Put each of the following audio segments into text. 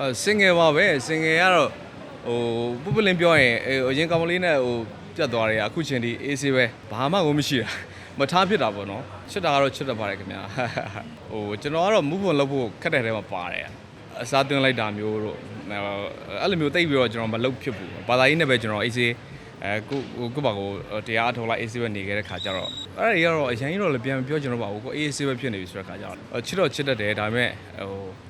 အဲစင်ငယ်ပါပဲစင်ငယ်ကတော့ဟိုပုပလင်းပြောရင်အဲအရင်ကောင်မလေးနဲ့ဟိုပြတ်သွားတယ်အခုချိန်ဒီအေးဆေးပဲဘာမှကိုမရှိတာမထားဖြစ်တာပေါ့နော်ချစ်တာကတော့ချစ်တတ်ပါတယ်ခင်ဗျာဟိုကျွန်တော်ကတော့မူးဖွန်လုပ်ဖို့ခက်တဲ့ထဲမှာပါတယ်အစားသွင်းလိုက်တာမျိုးတို့အဲ့လိုမျိုးတိတ်ပြီးတော့ကျွန်တော်မလုပ်ဖြစ်ဘူးဘာသာရေးနဲ့ပဲကျွန်တော်အေးဆေးအဲကိုကိုပါကိုတရားအထောက်လိုက်အေးဆေးပဲနေခဲ့တဲ့ခါကျတော့အဲ့ဒီကတော့အရင်ကြီးတော့လည်းပြန်ပြောကျွန်တော်ပါဘူးကိုအေးဆေးပဲဖြစ်နေပြီဆိုတဲ့ခါကျတော့ချစ်တော့ချစ်တတ်တယ်ဒါပေမဲ့ဟို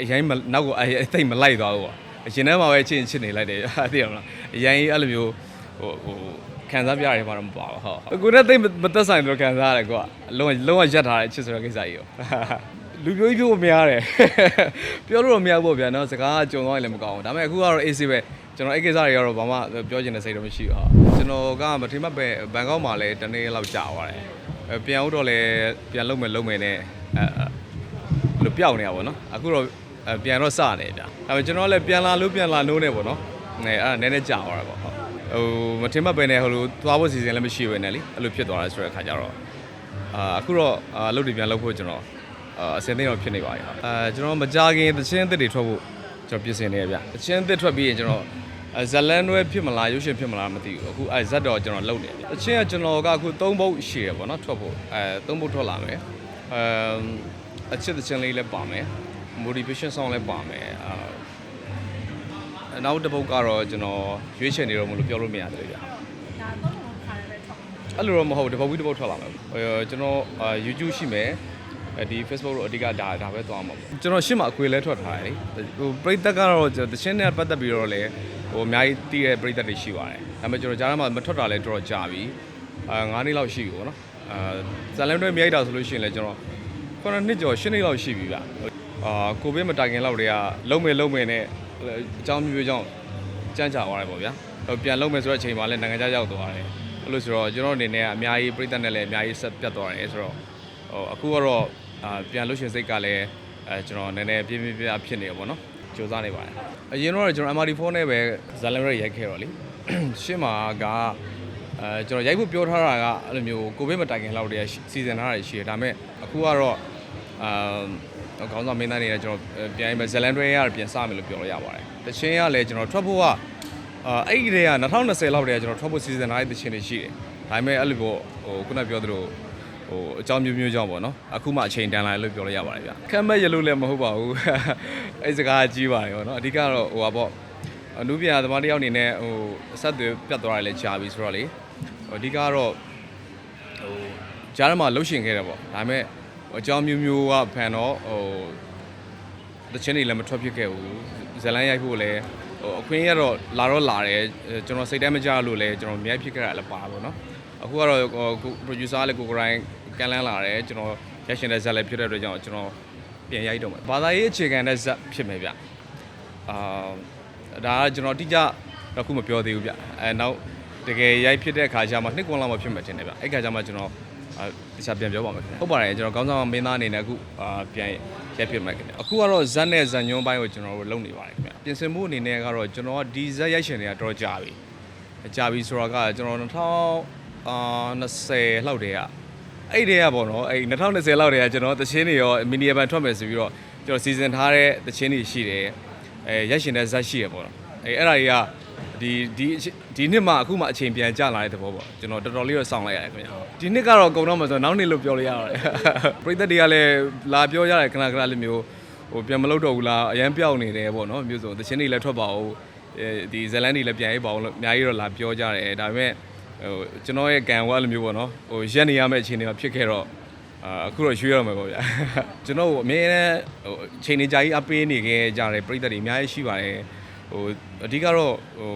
အရင်မနောက်ကိုအရင်အသိမ့်မလိုက်သွားဘူးပေါ့အရင်ထဲမှာပဲချစ်ရင်ချစ်နေလိုက်တယ်သိရမလားအရင်ကြီးအဲ့လိုမျိုးဟိုဟိုခံစားပြရတယ်မှာတော့မပါဘူးဟုတ်အခုနဲ့သိမ့်မသက်ဆိုင်တော့ခံစားရတယ်ကွာလုံးဝလုံးဝရက်ထားတဲ့ချစ်ဆိုတဲ့ကိစ္စကြီးရောလူပြိုးကြီးပြောမများတယ်ပြောလို့တော့မရဘူးပေါ့ဗျာနော်စကားကြုံသွားရင်လည်းမကောင်းဘူးဒါပေမဲ့အခုကတော့ AC ပဲကျွန်တော်အဲ့ကိစ္စတွေကတော့ဘာမှပြောချင်တဲ့စိတ်တော့မရှိဘူးဟာကျွန်တော်ကမထင်မှတ်ပဲဘန်ကောက်မှာလည်းတနေ့လောက်ကြာသွားတယ်ပြန်ဦးတော့လည်းပြန်လုံမယ်လုံမယ်နဲ့အဲလို့ပျောက်နေတာပေါ့နော်အခုတော့အဲ ပြန်တော့စနေဗျာဒါပေမဲ့ကျွန်တော်လည်းပြန်လာလို့ပြန်လာနိုးနေပေါ့နော်အဲအဲ့ဒါနည်းနည်းကြာသွားတာပေါ့ဟုတ်ဟိုမထင်မှတ်ပဲနဲ့ဟိုလိုသွားဖို့စီစဉ်လည်းမရှိဘဲနဲ့လေအဲ့လိုဖြစ်သွားတယ်ဆိုတဲ့အခါကျတော့အာအခုတော့အာအလုပ်တွေပြန်လုပ်ဖို့ကျွန်တော်အာအစင်သိတော့ဖြစ်နေပါပြီအဲကျွန်တော်မကြခင်သချင်းအသစ်တွေထွက်ဖို့ကျွန်တော်ပြင်ဆင်နေရဗျသချင်းအသစ်ထွက်ပြီးရင်ကျွန်တော်အဲဇလန်တွဲဖြစ်မလားရုပ်ရှင်ဖြစ်မလားမသိဘူးအခုအဲဇက်တော့ကျွန်တော်လုပ်နေတယ်အချင်းကကျွန်တော်ကအခု၃ဘုတ်ရှိရပေါ့နော်ထွက်ဖို့အဲ၃ဘုတ်ထွက်လာမယ်အဲအချစ်သချင်းလေးလည်းပါမယ် motivation song လည်းပါမယ်အာနောက်တစ်ပုတ်ကတော့ကျွန်တော်ရွေးချယ်နေတော့မလို့ပြောလို့မရတယ်ဗျာဒါတော့တော့ခါရပဲထောက်အဲ့လိုတော့မဟုတ်တစ်ပုတ်ပြီးတစ်ပုတ်ထွက်လာမယ်ဟိုကျွန်တော်အာ YouTube ရှိမယ်အဲဒီ Facebook တော့အဓိကဒါဒါပဲသွားမှာပေါ့ကျွန်တော်ရှင်းမှာအခွေလဲထွက်ထားတယ်လေဟိုပရိသတ်ကတော့ကျွန်တော်တခြင်းနဲ့ပတ်သက်ပြီးတော့လည်းဟိုအများကြီးတည်တဲ့ပရိသတ်တွေရှိပါတယ်ဒါပေမဲ့ကျွန်တော်ကြားထဲမှာမထွက်တာလည်းတော်တော်ကြာပြီအာ9နှစ်လောက်ရှိပြီပေါ့နော်အာဇလန်တွဲမြိုက်တာဆိုလို့ရှိရင်လည်းကျွန်တော်ခုနှစ်ကျော်10နှစ်လောက်ရှိပြီဗျ အာကိုဗစ်မတိုင်ခင်လောက်တည်းကလုံးမယ်လုံးမယ်နဲ့အကြောင်းမျိုးမျိုးကြောင့်ကြမ်းကြာသွားတယ်ပေါ့ဗျာဟိုပြန်လုံးမယ်ဆိုတဲ့အချိန်မှာလည်းနိုင်ငံခြားရောက်သွားတယ်အဲ့လိုဆိုတော့ကျွန်တော်အနေနဲ့ကအများကြီးပရိသတ်နဲ့လည်းအများကြီးဆက်ပြတ်သွားတယ်ဆိုတော့ဟိုအခုကတော့အာပြန်လို့ရှရင်စိတ်ကလည်းအဲကျွန်တော်နည်းနည်းပြင်းပြင်းပြဖြစ်နေရပေါ့နော်ကြိုးစားနေပါတယ်အရင်တော့ကျွန်တော် MRD4 နဲ့ပဲဇလန်ရက်ရိုက်ခဲ့တော့လေရှင်းမှာကအဲကျွန်တော်ရိုက်ဖို့ပြောထားတာကအဲ့လိုမျိုးကိုဗစ်မတိုင်ခင်လောက်တည်းစီစဉ်ထားတာရှိတယ်ဒါပေမဲ့အခုကတော့အာ ခေါင်းဆောင်မင်းသားတွေကကျွန်တော်ပြန်ရင်ဇလန်တွဲရပြန်စမယ်လို့ပြောလို့ရပါတယ်တချင်းကလည်းကျွန်တော်ထွက်ဖို့ကအာအဲ့ဒီတည်းက2020လောက်တည်းကကျွန်တော်ထွက်ဖို့စီစဉ်ထားတဲ့တချင်းတွေရှိတယ်ဒါပေမဲ့အဲ့လိုပေါ့ဟိုခုနပြောသလိုဟိုအကြောင်းမျိုးမျိုးကြောင့်ပေါ့နော်အခုမှအချိန်တန်လာလို့ပြောလို့ရပါတယ်ဗျခက်မဲ့ရလို့လည်းမဟုတ်ပါဘူးအဲ့စကားကြီးပါတယ်ပေါ့နော်အဓိကတော့ဟိုပါပေါ့အနုပြသမားတယောက်အနေနဲ့ဟိုအဆက်တွေပြတ်သွားတယ်လည်းကြာပြီဆိုတော့လေဟိုအဓိကတော့ဟိုကြားထဲမှာလှုပ်ရှင်ခဲ့တယ်ပေါ့ဒါပေမဲ့ဟို အကြောင်းမျိုးမျိုးကဖန်တော့ဟိုတချင်းတွေလည်းမထွက်ဖြစ်ခဲ့ဘူးဇလန်ရိုက်ဖို့လည်းဟိုအခွင့်ရတော့လာတော့လာတယ်အဲကျွန်တော်စိတ်ထဲမကြလို့လည်းကျွန်တော်မြိုက်ဖြစ်ခဲ့တာလည်းပါပါပေါ့နော်အခုကတော့ဟိုကို producer လည်းကိုကိုရိုင်းကန်လန်းလာတယ်ကျွန်တော်ရိုက်ရှင်တဲ့ဇက်လည်းဖြစ်တဲ့အတွက်ကြောင့်ကျွန်တော်ပြန်ရိုက်တော့မယ်ဘာသာရေးအခြေခံတဲ့ဇက်ဖြစ်မယ်ဗျအာဒါကကျွန်တော်တိကျတော့ခုမပြောသေးဘူးဗျအဲနောက်တကယ်ရိုက်ဖြစ်တဲ့အခါကျမှနှစ်ကွန်လောက်မှဖြစ်မှတင်တယ်ဗျအဲ့ခါကျမှကျွန်တော်အာ တခြားပြန်ပြောပါမယ်ခင်ဗျဟုတ်ပါတယ်ကျွန်တော်ကောင်းဆောင်မင်းသားအနေနဲ့အခုအာပြန်ရိုက်ဖြစ်မှခင်ဗျအခုကတော့ဇက်နဲ့ဇန်ညွန်းပိုင်းကိုကျွန်တော်တို့လုပ်နေပါတယ်ခင်ဗျပြင်ဆင်မှုအနေနဲ့ကတော့ကျွန်တော်ကဒီဇက်ရိုက်ရှင်တွေကတော်တော်ကြာပြီကြာပြီဆိုတော့ကကျွန်တော်2000အာ20လောက်တည်းကအဲ့တည်းကပေါ့နော်အဲ့2020လောက်တည်းကကျွန်တော်သချင်းတွေရောမီနီယဘန်ထွက်မယ်ဆိုပြီးတော့ကျွန်တော်စီစဉ်ထားတဲ့သချင်းတွေရှိတယ်အဲရက်ရှင်တဲ့ဇက်ရှိရပေါ့နော်အဲအဲ့ဒါတွေက ဒီဒီဒီနှစ်မှအခုမှအချိန်ပြန်ကျလာတဲ့သဘောပေါ့ကျွန်တော်တော်တော်လေးတော့စောင့်လိုက်ရတယ်ခင်ဗျာဒီနှစ်ကတော့ကုန်တော့မှဆိုတော့နောက်နှစ်လို့ပြောလို့ရပါတယ်ပရိသတ်တွေကလည်းလာပြောရတယ်ခဏခဏလေးမျိုးဟိုပြန်မလုပ်တော့ဘူးလားအရန်ပြောက်နေတယ်ပေါ့နော်မျိုးစုံသချင်းတွေလည်းထွက်ပါဦးအဲဒီဇလန်တွေလည်းပြန်ရေးပါအောင်လို့အများကြီးတော့လာပြောကြတယ်ဒါပေမဲ့ဟိုကျွန်တော်ရဲ့ကံကအဲ့လိုမျိုးပေါ့နော်ဟိုရက်နေရမယ့်အခြေအနေမှာဖြစ်ခဲ့တော့အာအခုတော့ရွှေ့ရမှာပေါ့ဗျာကျွန်တော်အမြဲတမ်းဟိုအချိန်နေကြာကြီးအပေးနေခဲ့ကြတယ်ပြိတ္တတွေအများကြီးရှိပါတယ် ဟိုအဓိကတော့ဟို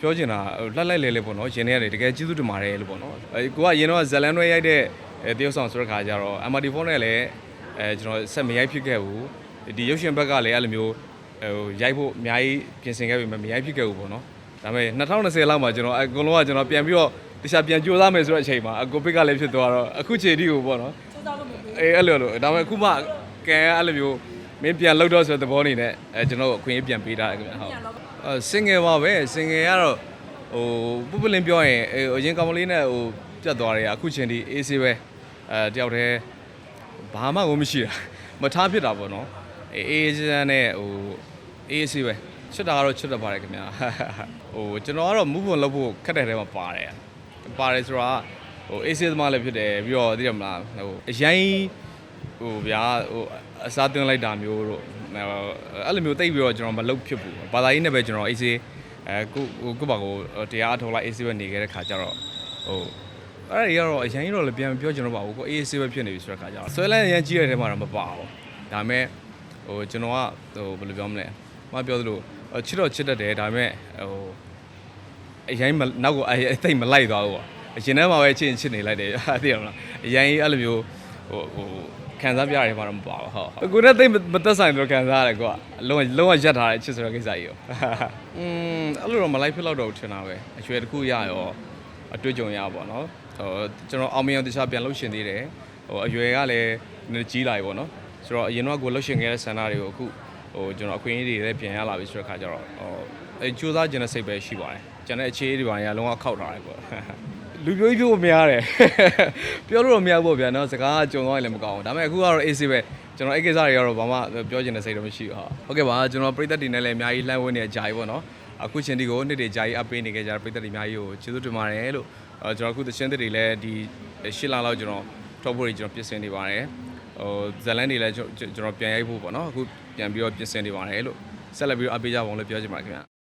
ပြောချင်တာဟိုလှက်လိုက်လေလေပေါ့နော်ရင်ထဲရတယ်တကယ်ကျေးဇူးတင်ပါတယ်လို့ပေါ့နော်အဲကိုကရင်တော့ဇလန်တွဲရိုက်တဲ့အဲတရုတ်ဆောင်ဆိုတဲ့ခါကျတော့ MRT4 နဲ့လည်းအဲကျွန်တော်ဆက်မရိုက်ဖြစ်ခဲ့ဘူးဒီရုပ်ရှင်ဘက်ကလည်းအဲ့လိုမျိုးဟိုရိုက်ဖို့အများကြီးပြင်ဆင်ခဲ့ပြီမမရိုက်ဖြစ်ခဲ့ဘူးပေါ့နော်ဒါပေမဲ့2020လောက်မှာကျွန်တော်အကုန်လုံးကကျွန်တော်ပြန်ပြီးတော့တခြားပြန်ကြိုးစားမယ်ဆိုတဲ့အချိန်မှာအကိုပစ်ကလည်းဖြစ်သွားတော့အခုချိန်ထိကိုပေါ့နော်စူးစမ်းလို့မပြီးအေးအဲ့လိုလိုဒါပေမဲ့အခုမှကန်အဲ့လိုမျိုး မင်းပြန်လောက်တော့ဆိုတဲ့သဘောအနေနဲ့အဲကျွန်တော်အခွင့်အရေးပြန်ပေးတာခင်ဗျဟုတ်ပြန်တော့အဲစင်ငယ်ပါပဲစင်ငယ်ကတော့ဟိုပုပလင်းပြောရင်အဲအရင်ကောင်မလေးနဲ့ဟိုပြတ်သွားတယ်အခုချိန်ထိအေးဆေးပဲအဲတယောက်တည်းဘာမှကိုမရှိတာမထားဖြစ်တာပေါ့နော်အေးအေးချမ်းချမ်းနဲ့ဟိုအေးအေးဆေးပဲချစ်တာကတော့ချစ်တတ်ပါတယ်ခင်ဗျာဟိုကျွန်တော်ကတော့မူးဖွန်လုပ်ဖို့ခက်တဲ့ထဲမှာပါတယ်ပါတယ်ဆိုတာဟိုအေးဆေးသမားလည်းဖြစ်တယ်ပြီးတော့သိရမလားဟိုအရင် ဟိုဗျာဟိုအစားသွင်းလိုက်တာမျိုးတို့အဲ့လိုမျိုးတိတ်ပြီးတော့ကျွန်တော်မလုပ်ဖြစ်ဘူးဘာသာရေးနဲ့ပဲကျွန်တော်အေးဆေးအဲကိုကိုပါကိုတရားအထုတ်လိုက်အေးဆေးပဲနေခဲ့တဲ့ခါကျတော့ဟိုအဲ့ဒီကတော့အရင်တော့လည်းပြန်မပြောချင်တော့ပါဘူးကိုအေးဆေးပဲဖြစ်နေပြီဆိုတဲ့ခါကျတော့ဆွဲလန်းအရင်ကြီးတဲ့ထဲမှာတော့မပါဘူးဒါပေမဲ့ဟိုကျွန်တော်ကဟိုဘယ်လိုပြောမလဲမပြောသလိုချစ်တော့ချစ်တတ်တယ်ဒါပေမဲ့ဟိုအရင်မနောက်ကိုအသိမလိုက်သွားဘူးပေါ့အရင်ထဲမှာပဲချစ်ရင်ချစ်နေလိုက်တယ်သိရမလားအရင်အဲ့လိုမျိုးဟိုဟို ခံစားပြရတယ်မှတော့မပါဘူးဟုတ်ဟုတ်ကိုနဲ့သိမသက်ဆိုင်တော့ခံစားရတယ်ကွာလုံးဝလုံးဝရက်ထားတယ်ချစ်ဆိုတဲ့ကိစ္စကြီးရောอืมအဲ့လိုတော့မလိုက်ဖြစ်တော့ထင်တာပဲအရွယ်တစ်ခုရရောအတွေ့အကြုံရပါတော့နော်ဟိုကျွန်တော်အောင်မြင်အောင်တခြားပြန်လှုပ်ရှင်သေးတယ်ဟိုအရွယ်ကလည်းကြီးလာပြီပေါ့နော်ဆိုတော့အရင်တော့ကိုလှုပ်ရှင်ခဲ့တဲ့ဆန္ဒတွေကိုအခုဟိုကျွန်တော်အခွင့်အရေးတွေလည်းပြန်ရလာပြီဆိုတဲ့ခါကျတော့ဟိုအဲစူးစမ်းကျင်တဲ့စိတ်ပဲရှိပါတယ်ကျွန်တော်အခြေအေးတွေပါရလုံးဝခောက်ထားတယ်ပေါ့ လူပြိုကြီးပြို့များတယ်ပြောလို့တော့မရဘူးပေါ့ဗျာနော်စကားကြုံသွားရင်လည်းမကောင်းဘူးဒါပေမဲ့အခုကတော့ AC ပဲကျွန်တော်အဲ့ကိစ္စတွေကတော့ဘာမှပြောချင်တဲ့စိတ်တော့မရှိဘူးဟာဟုတ်ကဲ့ပါကျွန်တော်ပြည်သက်တွေနဲ့လည်းအများကြီးလှမ်းဝင်းနေကြကြီးပေါ့နော်အခုချင်းဒီကိုနှစ်တွေကြာကြီးအပေးနေကြကြပြည်သက်တွေအများကြီးကိုကျေးဇူးတင်ပါတယ်လို့အဲကျွန်တော်အခုသချင်းတွေလည်းဒီရှစ်လလောက်ကျွန်တော်ထုတ်ဖို့ကျွန်တော်ပြင်ဆင်နေပါတယ်ဟိုဇလန်တွေလည်းကျွန်တော်ပြန်ရိုက်ဖို့ပေါ့နော်အခုပြန်ပြီးတော့ပြင်ဆင်နေပါတယ်လို့ဆက်လက်ပြီးတော့အပေးကြပါအောင်လို့ပြောချင်ပါတယ်ခင်ဗျာ